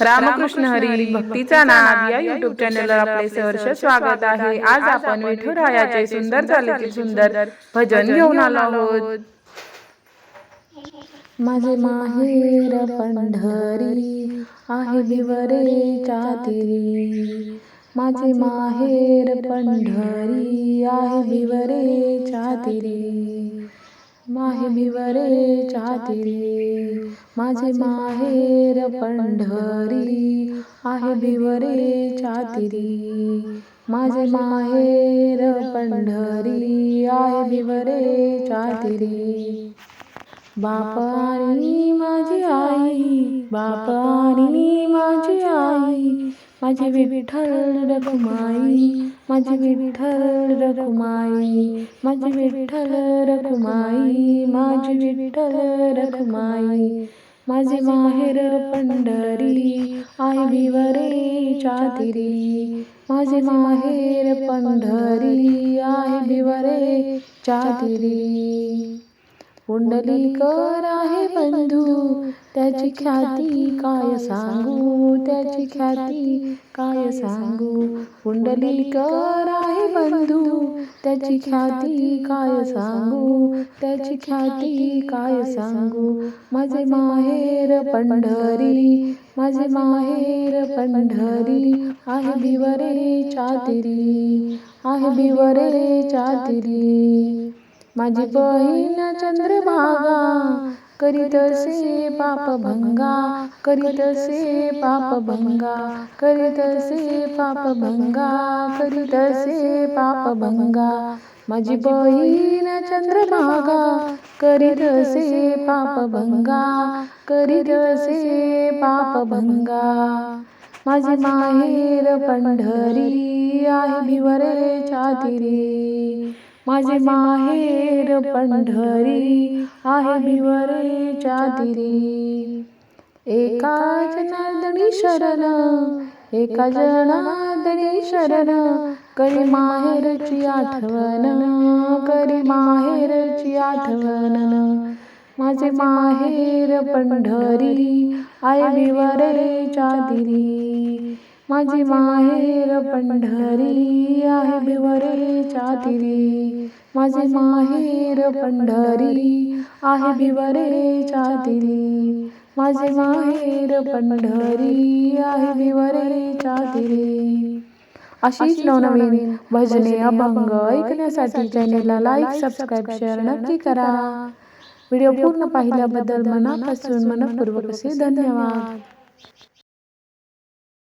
रामकृष्ण हरी भक्तीचा नाद या युट्यूब चॅनलवर आपले सहर्ष स्वागत आहे. आज आपण विठुरायाचे सुंदर चालीतील सुंदर भजन घेऊन आलो आहोत. माझे माहेर पंढरी आहे बिवरेच्या तिरी माझे माहेर पंढरी आहे बिवरेच्या तिरी माहे बिवरेच्या तिरी माझे माहेर पंढरी आहे भिवरे चातिरी माझे माहेर पंढरी आहे भिवरे चातिरी बाप आणि माझी आई बाप आणि माझी आई विठ्ठल रखुमाई माझी विठ्ठल रखुमाई माझी विठ्ठल रखुमाई माझी विठ्ठल रखुमाई माझे माहेर पंढरी आई बिवरेच्या तिरी माझे माहेर पंढरी आहे बिवरेच्या तिरी पुंडलीकर आहे बंधू त्याची ख्याती काय सांगू त्याची ख्याती काय सांगू? पुंडलीकर आहे बंधू त्याची ख्याती काय सांगू? त्याची ख्याती काय सांगू? माझे माहेर पंढरी माझे माहेर पंढरी आहे बिवरेच्या चातिरी आहे बिवरेच्या चातिरी माझी बहीण चंद्रभागा करीतसे पाप भंगा करीतसे पाप भंगा करीतसे पाप भंगा करीतसे पाप भंगा. माझी बहीण चंद्रभागा करीतसे पाप भंगा करीतसे पाप भंगा. माझे माहेर पंढरी आहे भिवरे छातीरी माझे माहेर पंढरी आहे बिवरेच्या तिरी एका जनार्दनी शरण एका जनार्दनी शरण. करी माहेरची आठवण करी माहेरची आठवण. माझे माहेर पंढरी आहे बिवरेच्या तिरी माझी माहेर पंढरी आहे बिवरेच्या तिरी माझे माहेर पंढरी आहे बिवरेच्या तिरी माझे माहेर पंढरी आहे बिवरेच्या तिरी अशीच नवनवीन भजने अभंग ऐकण्यासाठी चॅनेलला लाईक सबस्क्राईब शेअर नक्की करा. व्हिडिओ पूर्ण पाहिल्याबद्दल मनापासून मनपूर्वक असे धन्यवाद.